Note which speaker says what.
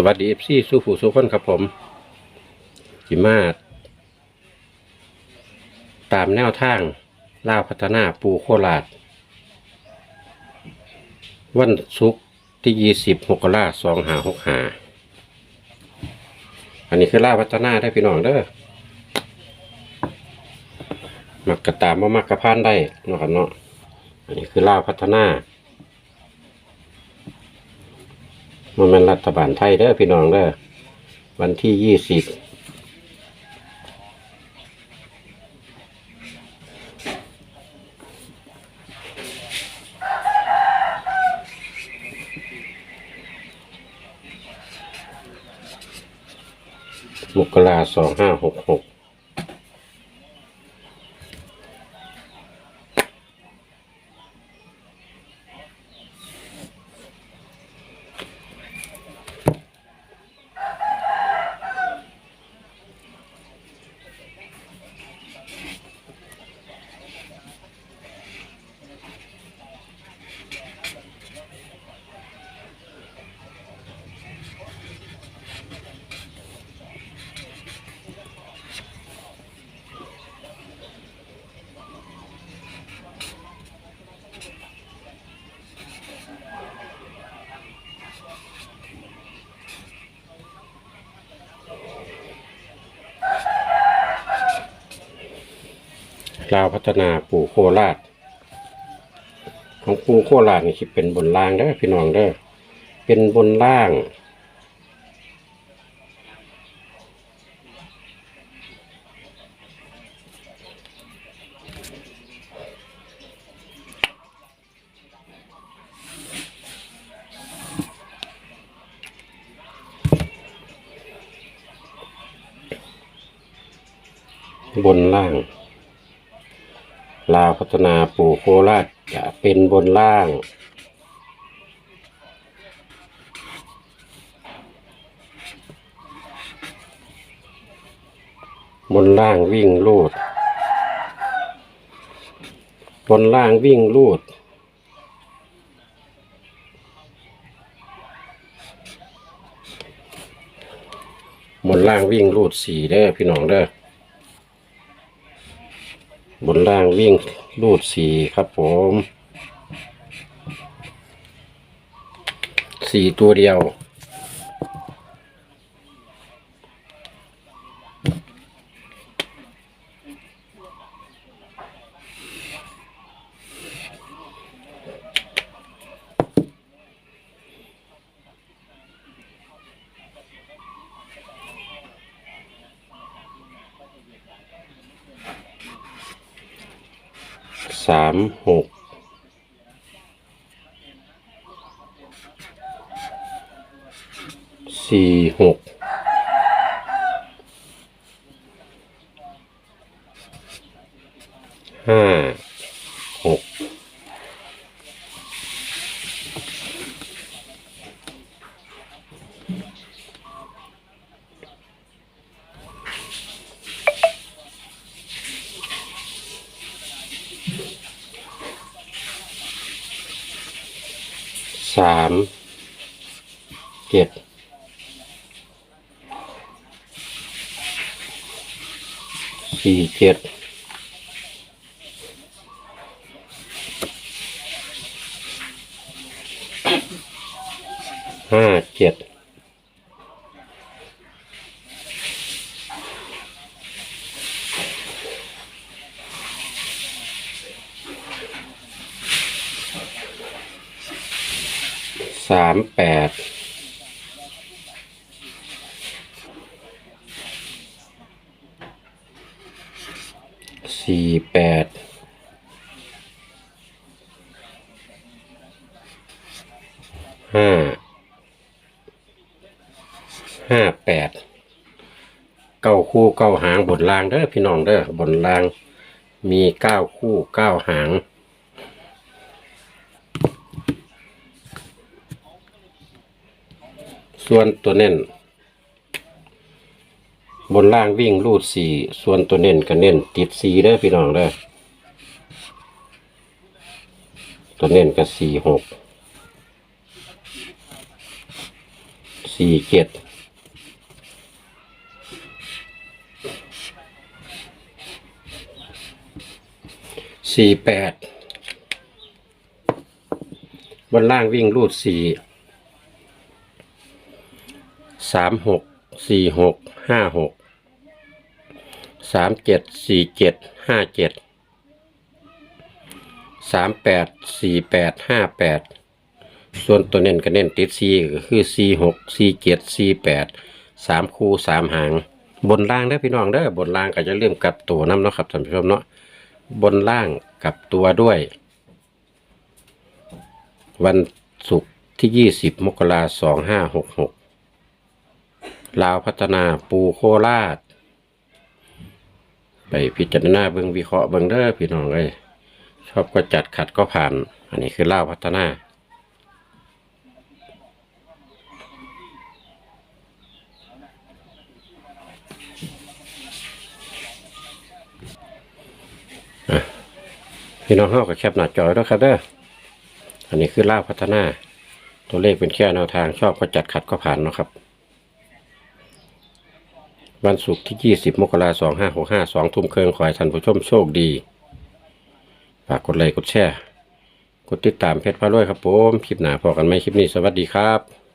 Speaker 1: สวัสดีเอฟซีสู้ผู้สู้คนครับผมจิมาตามแนวทางล่าพัฒนาปูโคราช วันศุกร์ที่ยี่สิบมกราสองหาหกหาอันนี้คือล่าพัฒนาได้พี่น้องเด้อมักกระตามมามักกระพานได้เนาะครับเนาะอันนี้คือล่าพัฒนา มันเป็นรัฐบาลไทยเด้อพี่น้องเด้อวันที่ยี่สิบมกราสองห้าหกหก ลาวพัฒนาปู่โคราช ของปู่โคราชนี่คิดเป็นบนล่างเด้อพี่น้องเด้อเป็นบนล่าง บนล่าง ลาวพัฒนาปู่โคราชจะเป็นบนล่าง บนล่างวิ่งลูด บนล่างวิ่งลูดบนล่างวิ่งลูดสี่เด้อพี่น้องเด้อ บนล่างวิ่งรูดสี่ครับผมสี่ตัวเดียว สามหกสี่หกห้าหก สามเจ็ดสี่เจ็ดห้าเจ็ด สามแปดสี่แปดห้าห้าแปดเก้าคู่เก้าหางบนรางเด้อพี่น้องเด้อบนรางมีเก้าคู่เก้าหาง ส่วนตัวเน้น บนล่างวิ่งรูดสี่ส่วนตัวเน้นก็เน้นติดสี่เด้พี่น้องเด้ตัวเน้นก็สี่หกสี่เจ็ดสี่แปดบนล่างวิ่งรูดสี่ สามหกสี่หกห้าหกสามเจ็ดสี่เจ็ดห้าเจ็ดสามแปดสี่แปดห้าแปดส่วนตัวเน้นก็เน้นติดสี่ก็คือสี่หกสี่เจ็ดสี่แปดสามคู่สามหาง บนล่างเด้พี่น้องเด้บนล่างก็จะเริ่มกลับตัวน้ำเนาะครับท่านผู้ชมเนาะบนล่างกลับตัวด้วย วันศุกร์ที่ยี่สิบมกราสองห้าหกหก ลาวพัฒนาปูโคราช ไปพิจารณาเบิงวิเคราะห์เบิงเด้อพี่น้องเอ้ยชอบก็จัดขัดก็ผ่าน อันนี้คือลาวพัฒนาพี่น้องเฮาก็แคปหน้าจอยด้วยครับเด้อ อันนี้คือล่าวพัฒนา ตัวเลขเป็นแค่แนวทางชอบก็จัดขัดก็ผ่านเนาะครับ วันศุกร์ที่ 20 มกราคม 2565 2ทุ่มครึ่งขอให้ท่านผู้ชมโชคดี ฝากกดไลค์กดแชร์ กดติดตามเพจพระรวยครับผม คลิปหน้าพอกันไหมคลิปนี้ สวัสดีครับ